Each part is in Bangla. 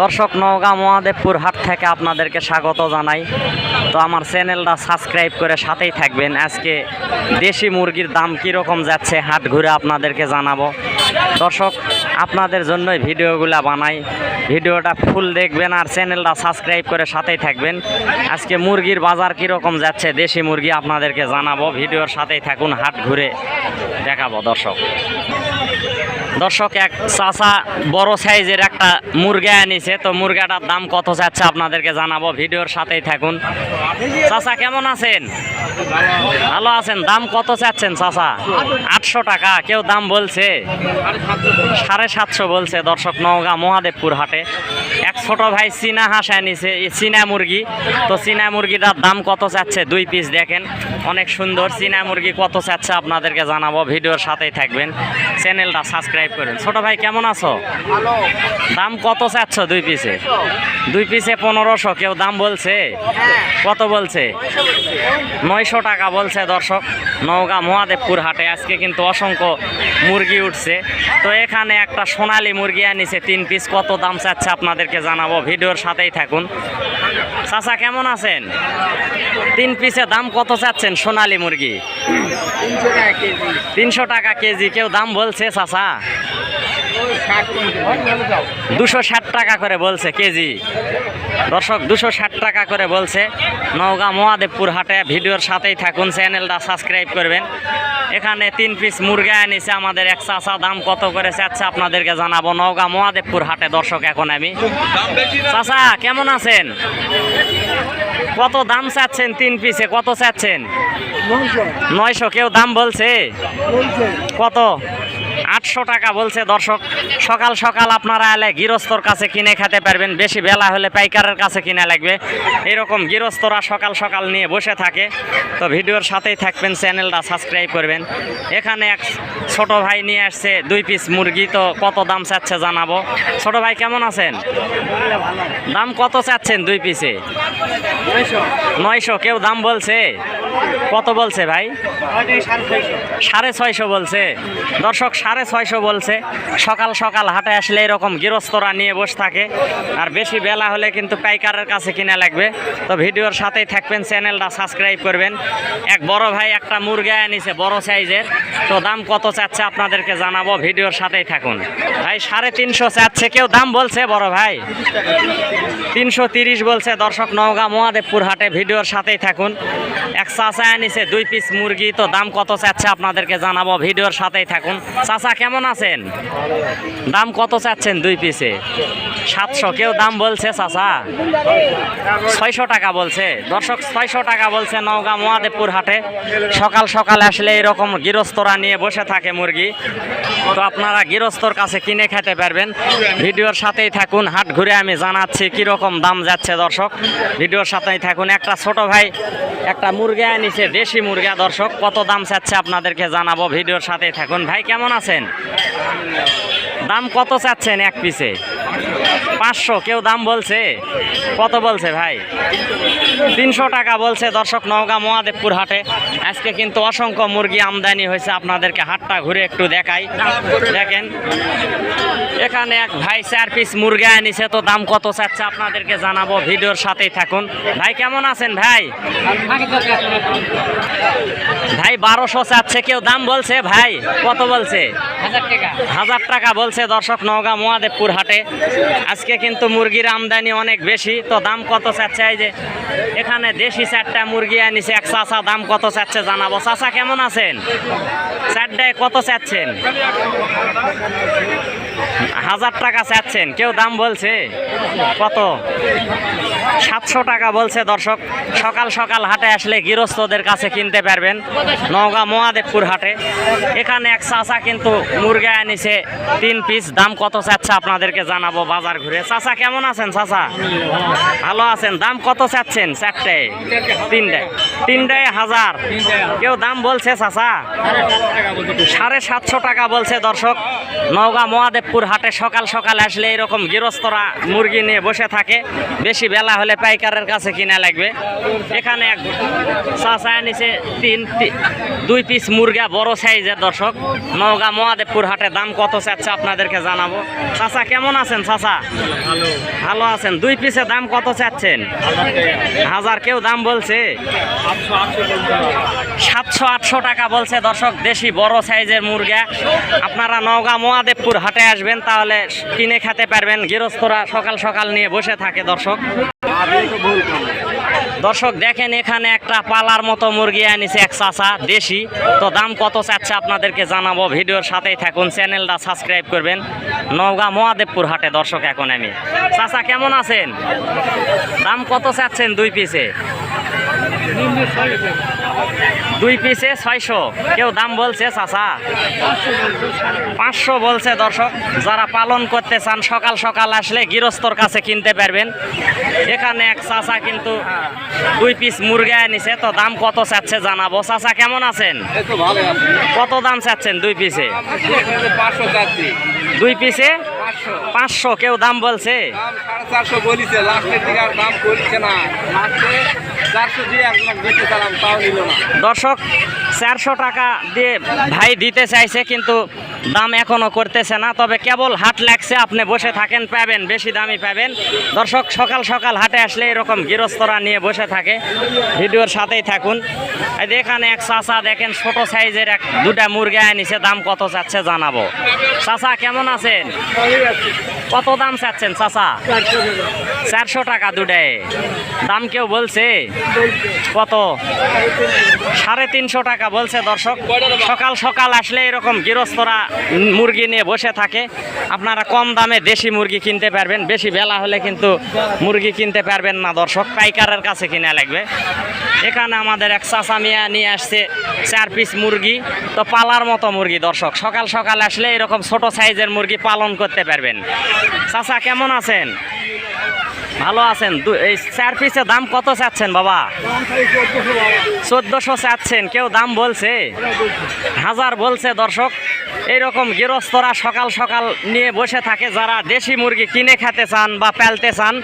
দর্শক নওগাঁ মহাদেবপুর হাট থেকে আপনাদেরকে স্বাগত জানাই। তো আমার চ্যানেলটা সাবস্ক্রাইব করে সাথেই থাকবেন। আজকে দেশি মুরগির দাম কীরকম যাচ্ছে, হাট ঘুরে আপনাদেরকে জানাব। দর্শক আপনাদের জন্যই ভিডিওগুলো বানাই। ভিডিওটা ফুল দেখবেন আর চ্যানেলটা সাবস্ক্রাইব করে সাথেই থাকবেন। আজকে মুরগির বাজার কীরকম যাচ্ছে, দেশি মুরগি আপনাদেরকে জানাব। ভিডিওর সাথেই থাকুন, হাট ঘুরে দেখাবো দর্শক। দর্শক, এক চাষা বড় সাইজের একটা মুরগা আনিছে। তো মুরগাটার দাম কত চাচ্ছে আপনাদেরকে জানাব। ভিডিওর সাথেই থাকুন। চাচা, কেমন আছেন? ভালো আছেন? দাম কত চাচ্ছেন চাচা? আটশো টাকা, কেউ দাম বলছে? সাড়ে সাতশো বলছে দর্শক নওগাঁ মহাদেবপুর হাটে। এক ছোট ভাই চীনা হাঁস আনিছে এই চীনা মুরগি। তো চীনা মুরগিটার দাম কত চাচ্ছে? দুই পিস দেখেন। অনেক সুন্দর। চীনা মুরগি কত চাচ্ছে আপনাদেরকে জানাব। ভিডিওর সাথেই থাকবেন। চ্যানেলটা সাবস্ক্রাইব করেন। ছোট ভাই, কেমন আছো? দাম কত চাচ্ছ দুই পিসে দুই পিসে পনেরোশো। কেউ দাম বলছে? কত বলছে? নয়শো টাকা বলছে দর্শক। নওগাঁ মহাদেবপুর হাটে আজকে কিন্তু অসংখ্য মুরগি উঠছে। তো এখানে একটা সোনালি মুরগি আনিছে, তিন পিস কত দাম চাচ্ছে আপনাদেরকে জানাব, ভিডিওর সাথেই থাকুন। চাচা, কেমন আছেন? তিন পিসে দাম কত চাচ্ছেন সোনালি মুরগি? তিনশো টাকা কেজি, কেউ দাম বলছে, চাচা? দুশো ষাট টাকা করে বলছে কেজি। দর্শক দুশো ষাট টাকা করে বলছে। নওগাঁ মহাদেবপুর হাটে ভিডিওর সাথেই থাকুন চ্যানেলটা সাবস্ক্রাইব করবেন। এখানে তিন পিস মুরগা এনেছে আমাদের এক চাচা দাম কত করে চাচ্ছে আপনাদেরকে জানাব। নওগাঁ মহাদেবপুর হাটে দর্শক এখন আমি। চাচা কেমন আছেন? কত দাম চাচ্ছেন তিন পিসে? কত চাচ্ছেন? নয়শো। কেউ দাম বলছে। কত? আটশো টাকা বলছে দর্শক। সকাল সকাল আপনারা এলে গৃহস্থর কাছে কিনে খেতে পারবেন। বেশি বেলা হলে পাইকারের কাছে কিনে লাগবে। এরকম গৃহস্থরা সকাল সকাল নিয়ে বসে থাকে। তো ভিডিওর সাথেই থাকবেন, চ্যানেলটা সাবস্ক্রাইব করবেন। এখানে এক ছোট ভাই নিয়ে আসছে দুই পিস মুরগি। তো কত দাম চাচ্ছে জানাব। ছোট ভাই, কেমন আছেন? দাম কত চাচ্ছেন দুই পিসে? নয়শো। কেউ দাম বলছে? কত বলছে ভাই? সাড়ে ছয়শো বলছে। দর্শক সাড়ে ছয়শো বলছে। সকাল সকাল হাটে আসলে এরকম গৃহস্থরা নিয়ে বসে থাকে। আর বেশি বেলা হলে কিন্তু পাইকারের কাছে কিনা লাগবে। তো ভিডিওর সাথেই থাকবেন, চ্যানেলটা সাবস্ক্রাইব করবেন। এক বড় ভাই একটা মুরগা এনেছে বড় সাইজের। তো দাম কত চাচ্ছে আপনাদেরকে জানাব, ভিডিওর সাথেই থাকুন। ভাই, সাড়ে তিনশো চাচ্ছে, কেউ দাম বলছে বড় ভাই? তিনশো বলছে দর্শক, নওগাঁ মহাদেবপুর হাটে ভিডিওর সাথেই থাকুন। এক চাচা আনিছে দুই পিস মুরগি, তো দাম কত চাচ্ছে আপনাদেরকে জানাব, ভিডিওর সাথেই থাকুন। চাচা, কেমন আছেন? দাম কত চাচ্ছেন দুই পিসে সাতশো, কেউ দাম বলছে চাচা? ছয়শো টাকা বলছে। দর্শক, ছয়শো টাকা বলছে নওগাঁ মহাদেবপুর হাটে। সকাল সকাল আসলে এরকম গৃহস্থরা নিয়ে বসে থাকে মুরগি। তো আপনারা গৃহস্থর কাছে কিনে খেতে পারবেন। ভিডিওর সাথেই থাকুন, হাট ঘুরে আমি জানাচ্ছি কীরকম দাম যাচ্ছে দর্শক। ভিডিওর সাথেই থাকুন। একটা ছোট ভাই, একটা মুরগা আনিছে, দেশি মুরগা দর্শক কত দাম চাচ্ছে আপনাদেরকে জানাব, ভিডিওর সাথে থাকুন। ভাই, কেমন আছেন? দাম কত চাচ্ছেন এক পিসে পাঁচশো, কেউ দাম বলছে? কত বলছে ভাই? তিনশো টাকা বলছে দর্শক নওগাঁ মহাদেবপুর হাটে। আজকে কিন্তু অসংখ্য মুরগি আমদানি হয়েছে, আপনাদেরকে হাটটা ঘুরে একটু দেখাই। দেখেন, এখানে এক ভাই চার পিস মুরগি আনিছে, তো দাম কত চাচ্ছে আপনাদেরকে জানাব, ভিডিওর সাথেই থাকুন। ভাই, কেমন আছেন ভাই? ভাই, বারোশো চাচ্ছে, কেউ দাম বলছে? ভাই, কত বলছে? হাজার টাকা বলছে দর্শক নওগাঁ মহাদেবপুর হাটে। আজকে কিন্তু মুরগির আমদানি অনেক বেশি, তো দাম কত চাচ্ছে এই যে? এখানে দেশি চারটা মুরগি আনিছে, এক চাচা দাম কত চাচ্ছে জানাব। চাচা কেমন আছেন? চারটায় কত চাচ্ছেন? হাজার টাকা চাচ্ছেন, কেউ দাম বলছে? কত? সাতশো টাকা বলছে দর্শক, সকাল সকাল হাটে আসলে গৃহস্থদের কাছে কিনতে পারবেন নওগাঁ মহাদেবপুর হাটে। এখানে এক চাচা কিন্তু মুরগা আনিছে, তিন পিস দাম কত চাচ্ছে আপনাদেরকে জানাব বাজার ঘুরে। চাচা, কেমন আছেন চাচা? ভালো আছেন, দাম কত চাচ্ছেন? চারটায় তিনটায় তিনটায় হাজার। কেউ দাম বলছে চাচা? সাড়ে সাতশো টাকা বলছে দর্শক, নওগাঁ মহাদেবপুর মহাদেবপুর হাটে সকাল সকাল আসলে এরকম গৃহস্থরা মুরগি নিয়ে বসে থাকে। বেশি বেলা হলে পাইকারের কাছে কিনা লাগবে। এখানে এক চাষা নিচে তিন দুই পিস মুরগা বড় সাইজের দর্শক। নওগাঁ মহাদেবপুর হাটে দাম কত চাচ্ছে আপনাদেরকে জানাব। চাচা কেমন আছেন চাচা? ভালো। আছেন। দুই পিসের দাম কত চাচ্ছেন? হাজার কেউ দাম বলছে। সাতশো আটশো টাকা বলছে দর্শক। দেশি বড় সাইজের মুরগা। আপনারা নওগাঁ মহাদেবপুর হাটে আসবেন। তাহলে কিনে খেতে পারবেন। গৃহস্থরা সকাল সকাল নিয়ে বসে থাকে, দর্শক। দর্শক, দেখেন এখানে একটা পালার মতো মুরগি আনিছে এক চাচা, দেশি। তো দাম কত চাচ্ছে আপনাদেরকে জানাব, ভিডিওর সাথেই থাকুন, চ্যানেলটা সাবস্ক্রাইব করবেন। নওগাঁ মহাদেবপুর হাটে, দর্শক, এখন আমি। চাচা, কেমন আছেন? দাম কত চাচ্ছেন দুই পিসে? দুই পিসে ছয়শো। কেউ দাম বলছে, চাচা। পাঁচশো বলছে দর্শক। যারা পালন করতে চান, সকাল সকাল আসলে গৃহস্থর কাছে কিনতে পারবেন। এখানে এক চাচা কিন্তু দুই পিস মুরগা নিছে তো দাম কত চাচ্ছে জানাব। চাচা, কেমন আছেন? কত দাম চাচ্ছেন দুই পিসে? দুই পিসে পাঁচশো। কেউ দাম বলছে? চারশো দিয়ে এক লাখ না। দর্শক চারশো টাকা দিয়ে ভাই দিতে চাইছে, কিন্তু দাম এখনও করতেছে না। তবে কেবল হাট লাগছে, আপনি বসে থাকেন, পাবেন, বেশি দামি পাবেন। দর্শক, সকাল সকাল হাটে আসলে এরকম গৃহস্থরা নিয়ে বসে থাকে। ভিডিওর সাথেই থাকুন। এখানে এক চাচা দেখেন, ছোট সাইজের এক, দুটা মুরগি এনেছে দাম কত চাচ্ছে জানাব। চাচা, কেমন আছেন? কত দাম চাচ্ছেন চাচা? চারশো টাকা দুটায় দাম কেউ বলছে? কত? সাড়ে তিনশো টাকা বলছে দর্শক। সকাল সকাল আসলে এরকম গৃহস্থরা মুরগি নিয়ে বসে থাকে। আপনারা কম দামে দেশি মুরগি কিনতে পারবেন, বেশি বেলা হলে কিন্তু মুরগি কিনতে পারবেন না দর্শক, পাইকারের কাছে কিনা লাগবে। এখানে আমাদের এক চাচা মিয়া নিয়ে আসছে চার পিস মুরগি, তো পালার মতো মুরগি দর্শক। সকাল সকাল আসলে এরকম ছোট সাইজের মুরগি পালন করতে পারবেন। চাচা, কেমন আছেন? ভালো আছেন? এই চার পিসের দাম কত চাচ্ছেন বাবা? চোদ্দশো চাচ্ছেন, কেউ দাম বলছে? হাজার বলছে দর্শক। এইরকম গৃহস্থরা সকাল সকাল নিয়ে বসে থাকে, যারা দেশি মুরগি কিনে খেতে চান বা পালতে চান,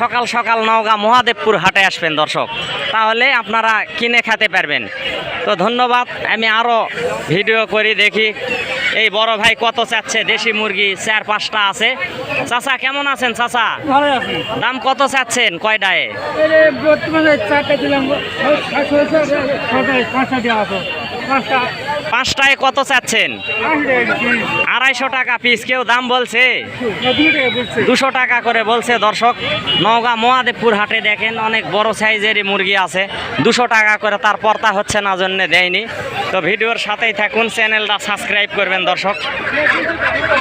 সকাল সকাল নওগাঁ মহাদেবপুর হাটে আসবেন দর্শক। তাহলে আপনারা কিনে খেতে পারবেন। তো ধন্যবাদ, আমি আরও ভিডিও করি দেখি। এই বড় ভাই কত চাচ্ছে? দেশি মুরগি চার পাঁচটা আছে। চাচা কেমন আছেন চাচা? দাম কত চাচ্ছেন কয়টায়? বর্তমানে চারটা দিলাম পাঁচটায় কত চাচ্ছেন? আড়াইশো টাকা পিস কেউ দাম বলছে? বলছে দুশো টাকা করে বলছে দর্শক। নওগাঁ মহাদেবপুর হাটে দেখেন অনেক বড় সাইজেরই মুরগি আছে। দুশো টাকা করে তার পর্তা হচ্ছে না জন্য দেয়নি। তো ভিডিওর সাথেই থাকুন চ্যানেলটা সাবস্ক্রাইব করবেন দর্শক।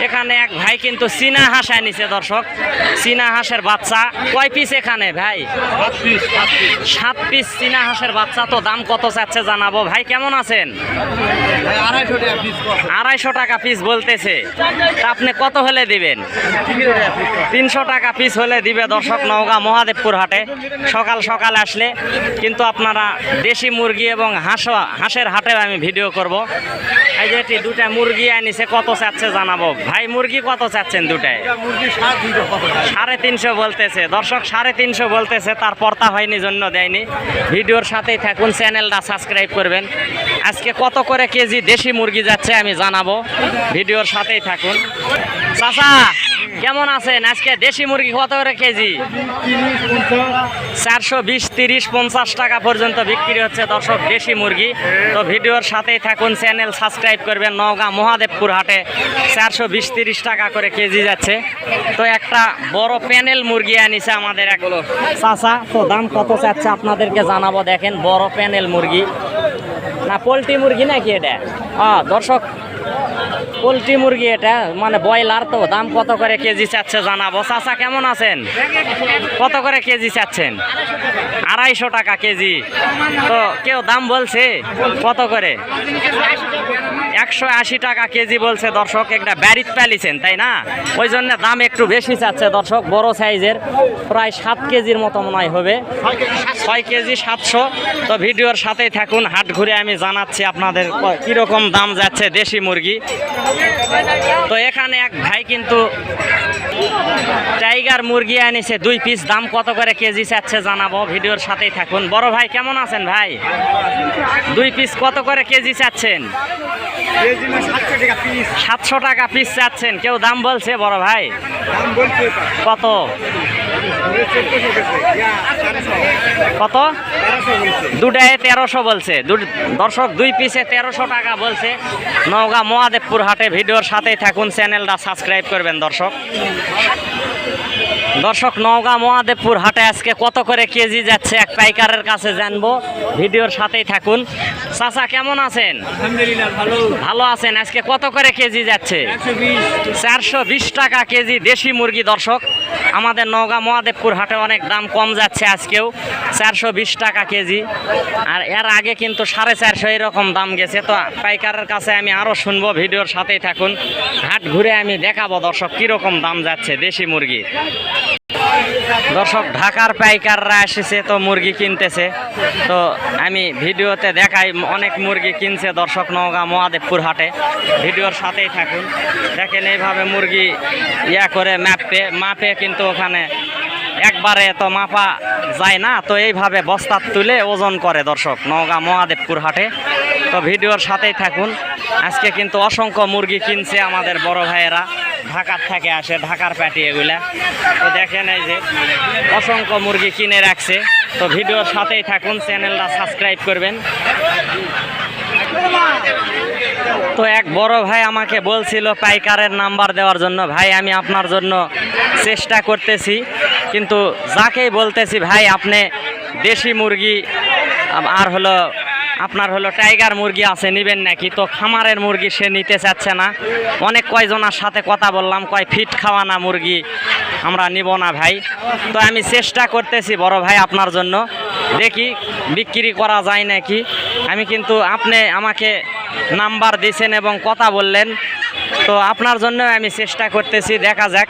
এখানে এক ভাই কিন্তু চীনা হাঁস আনিছে দর্শক। চীনা হাঁসের বাচ্চা। কয় পিস এখানে ভাই? সাত পিস চীনা হাঁসের বাচ্চা তো দাম কত চাচ্ছে জানাব। ভাই কেমন আছেন? আড়াইশো টাকা পিস বলতেছে। তা আপনি কত হলে দিবেন? তিনশো টাকা পিস হলে দিবে দর্শক নওগাঁ মহাদেবপুর হাটে। সকাল সকাল আসলে কিন্তু আপনারা দেশি মুরগি এবং হাঁস, হাঁসের হাটে আমি ভিডিও করব। এই যে এটি দুটা মুরগি আনিছে, কত চাচ্ছে জানাব? ভাই, মুরগি কত চাচ্ছেন দুটায়? সাড়ে তিনশো বলতেছে। দর্শক, সাড়ে তিনশো বলতেছে, তার পর্তা হয়নি, জন্য দেয়নি। ভিডিওর সাথেই থাকুন, চ্যানেলটা সাবস্ক্রাইব করবেন। আজকে কত করে কেজি দেশি মুরগি যাচ্ছে, আমি জানাব। ভিডিওর সাথেই থাকুন। চাচা, কেমন আছেন? আজকে দেশি মুরগি কত করে কেজি? চারশো বিশ, তিরিশ, পঞ্চাশ টাকা পর্যন্ত বিক্রি হচ্ছে দর্শক দেশি মুরগি। তো ভিডিওর সাথেই থাকুন, চ্যানেল সাবস্ক্রাইব করবেন। নওগাঁ মহাদেবপুর হাটে চারশো বিশ, তিরিশ টাকা করে কেজি যাচ্ছে। তো একটা বড় প্যানেল মুরগি আনিছে আমাদের এক চাচা, তো দাম কত চাচ্ছে আপনাদেরকে জানাব। দেখেন, বড় প্যানেল মুরগি। না, পোলট্রি মুরগি নাকি এটা? হ্যাঁ দর্শক, পোলট্রি মুরগি এটা মানে ব্রয়লার তো, দাম কত করে কেজি চাচ্ছে জানাব? চাচা, কেমন আছেন? কত করে কেজি চাচ্ছেন? আড়াইশো টাকা কেজি। তো কেউ দাম বলছে? কত করে? একশো আশি টাকা কেজি বলছে দর্শক, একটা ব্যারিত প্যালিছেন তাই না? ওই জন্য দাম একটু বেশি চাচ্ছে দর্শক, বড় সাইজের, প্রায় সাত কেজির মতো মনে হয় হবে। ছয় কেজি সাতশো। তো ভিডিওর সাথেই থাকুন, হাট ঘুরে আমি জানাচ্ছি আপনাদের কীরকম দাম যাচ্ছে দেশি মুরগি। তো এখানে এক ভাই কিন্তু টাইগার মুরগি এনেছে, দুই পিস, দাম কত করে কেজি চাচ্ছে জানাব, ভিডিওর সাথেই থাকুন। বড় ভাই, কেমন আছেন ভাই? দুই পিস কত করে কেজি চাচ্ছেন? সাতশো টাকা পিস চাচ্ছেন। কেউ দাম বলছে, বড় ভাই? কত? কত? দুটায় তেরোশো বলছে। দর্শক, দুই পিসে তেরোশো টাকা বলছে। নওগাঁ মহাদেবপুর হাটে ভিডিওর সাথেই থাকুন, চ্যানেলটা সাবস্ক্রাইব করবেন দর্শক। দর্শক নওগাঁ মহাদেবপুর হাটে আজকে কত করে কেজি যাচ্ছে এক পাইকারের কাছে জানব। ভিডিওর সাথেই থাকুন। চাচা কেমন আছেন? ভালো। ভালো আছেন। আজকে কত করে কেজি যাচ্ছে? চারশো বিশ টাকা কেজি দেশি মুরগি দর্শক। আমাদের নওগাঁ মহাদেবপুর হাটে অনেক দাম কম যাচ্ছে আজকেও। চারশো বিশ টাকা কেজি। আর এর আগে কিন্তু সাড়ে চারশো এরকম দাম গেছে। তো পাইকারের কাছে আমি আরও শুনব ভিডিওর সাথেই থাকুন। হাট ঘুরে আমি দেখাবো দর্শক কীরকম দাম যাচ্ছে দেশি মুরগি। দর্শক, ঢাকার পাইকাররা এসেছে, তো মুরগি কিনতেছে। তো আমি ভিডিওতে দেখাই, অনেক মুরগি কিনছে দর্শক নওগাঁ মহাদেবপুর হাটে। ভিডিওর সাথেই থাকুন। দেখেন এইভাবে মুরগি ইয়া করে ম্যাপে মাপে কিন্তু ওখানে একবারে তো মাপা যায় না, তো এইভাবে বস্তা তুলে ওজন করে দর্শক, নওগাঁ মহাদেবপুর হাটে। তো ভিডিওর সাথেই থাকুন। আজকে কিন্তু অসংখ্য মুরগি কিনছে আমাদের বড় ভাইয়েরা, ঢাকার থেকে আসে, ঢাকার প্যাটি এগুলা। তো দেখেন এই যে, অসংখ্য মুরগি কিনে রাখছে। তো ভিডিওর সাথেই থাকুন, চ্যানেলটা সাবস্ক্রাইব করবেন। তো এক বড় ভাই আমাকে বলছিল পাইকারের নাম্বার দেওয়ার জন্য, ভাই, আমি আপনার জন্য চেষ্টা করতেছি। কিন্তু যাকেই বলতেছি, ভাই, আপনি দেশি মুরগি, আর হলো আপনার হলো টাইগার মুরগি আছে, নেবেন নাকি? তো খামারের মুরগি সে নিতে চাচ্ছে না। অনেক কয়জনার সাথে কথা বললাম, কয়, ফিট খাওয়া না মুরগি, আমরা নিব না ভাই। তো আমি চেষ্টা করতেছি, বড় ভাই, আপনার জন্য দেখি বিক্রি করা যায় নাকি? আমি কিন্তু আপনি আমাকে নাম্বার দিয়েছেন এবং কথা বললেন তো আপনার জন্য আমি চেষ্টা করতেছি, দেখা যাক।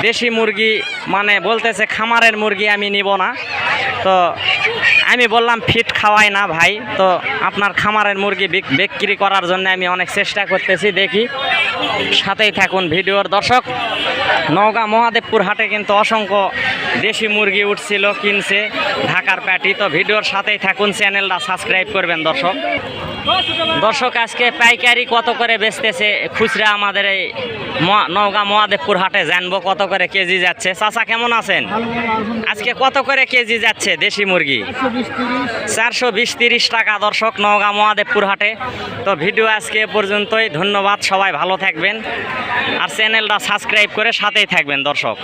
দেশি মুরগি মানে বলতেছে খামারের মুরগি আমি নিব না। তো আমি বললাম, ফিট খাওয়াই না ভাই। তো আপনার খামারের মুরগি বিক- বিক্রি করার জন্য আমি অনেক চেষ্টা করতেছি, দেখি। সাথেই থাকুন ভিডিওর দর্শক। নওগাঁ মহাদেবপুর হাটে কিন্তু অসংখ্য দেশি মুরগি উঠছিল, কিনছে ঢাকার প্যাটি। তো ভিডিওর সাথেই থাকুন, চ্যানেলটা সাবস্ক্রাইব করবেন দর্শক। দর্শক, আজকে পাইকারি কত করে বেচতেছে? খুচরা আমাদের এই নওগাঁ মহাদেবপুর হাটে জানব কত করে কেজি যাচ্ছে। চাচা, কেমন আছেন? আজকে কত করে কেজি যাচ্ছে দেশি মুরগি? চারশো বিশ তিরিশ টাকা দর্শক, নওগাঁ মহাদেবপুর হাটে। তো ভিডিও আজকে পর্যন্তই। ধন্যবাদ, সবাই ভালো থাকবেন। আর চ্যানেলটা সাবস্ক্রাইব করে সাথেই থাকবেন দর্শক।